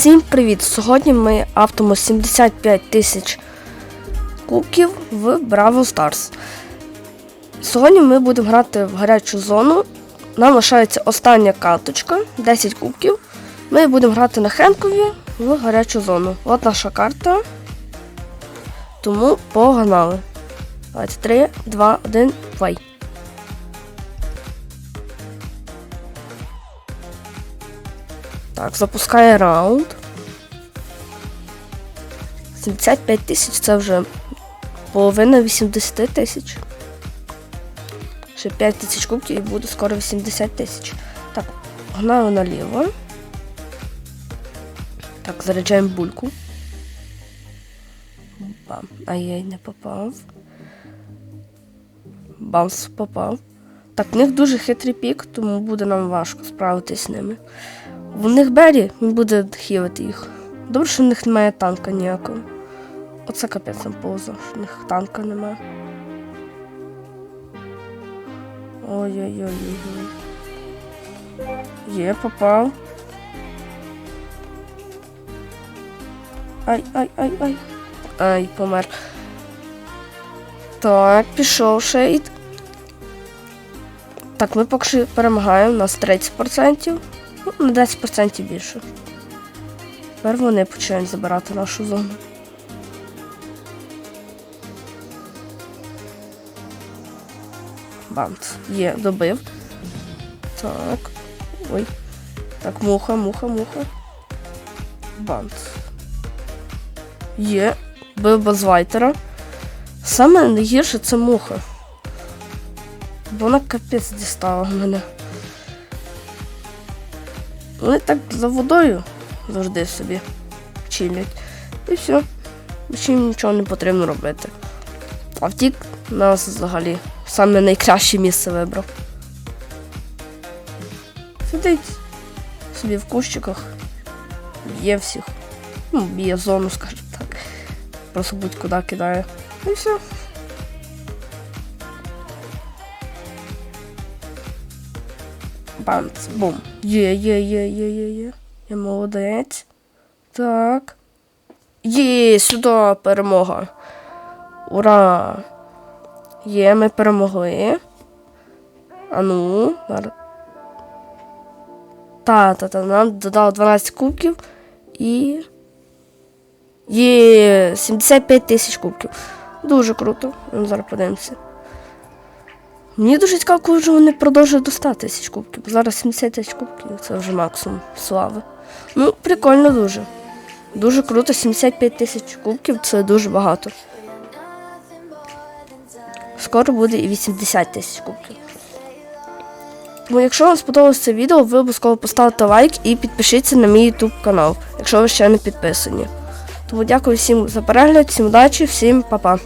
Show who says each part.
Speaker 1: Всім привіт! Сьогодні ми автимо 75 тисяч кубків в Браво Stars. Сьогодні ми будемо грати в гарячу зону. Нам лишається остання карточка 10 кубків. Ми будемо грати на Хенкові в гарячу зону. От наша карта. Тому погнали. Давайте 3, 2, 1, плей. Так, запускає раунд. 75 тисяч це вже половина 80 тисяч. Ще 5 тисяч кубків і буде скоро 80 тисяч. Так, погнали наліво. Так, заряджаємо бульку. Бам. Ай-яй, не попав. Бамс попав. Так, в них дуже хитрий пік, тому буде нам важко справитись з ними. В них Бері, він буде хілити їх. Добре, що в них немає танка ніякого. Оце капець нам повзо, що в них танка немає. Ой-ой-ой. Є, попав. Ай, ай, ай, ай. Ай, помер. Так, пішов шейд. Так, ми поки що перемагаємо, у нас 30%. Ну, на 10% більше. Тепер вони починають забирати нашу зону. Бант. Є, добив. Так. Ой. Так, муха, муха, муха. Бант. Є. Бив базвайтера. Саме найгірше це муха. Бо вона капець дістала мене. Вони так за водою завжди собі чилять. І все. Більше нічого не потрібно робити. А втік нас взагалі саме найкраще місце вибрав. Сидить собі в кущиках, б'є всіх. Ну, б'є зону, скажімо так. Просто будь-куди кидає. І все. Бамц, бум. Є, є, є, є, є, є. Я молодець. Так. Є, сюди перемога. Ура! Є, ми перемогли. А ну. Та, та, та, нам додало 12 кубків і. Є 75 тисяч кубків. Дуже круто. Ну, зараз подивимося. Мені дуже цікаво, коли ж вони продовжують до 100 тисяч кубків. Зараз 70 тисяч кубків, це вже максимум слави. Ну, прикольно дуже. Дуже круто, 75 тисяч кубків це дуже багато. Скоро буде і 80 тисяч кубків. Тому якщо вам сподобалось це відео, ви обов'язково поставте лайк і підпишіться на мій YouTube канал, якщо ви ще не підписані. Тому дякую всім за перегляд, всім удачі, всім па-па.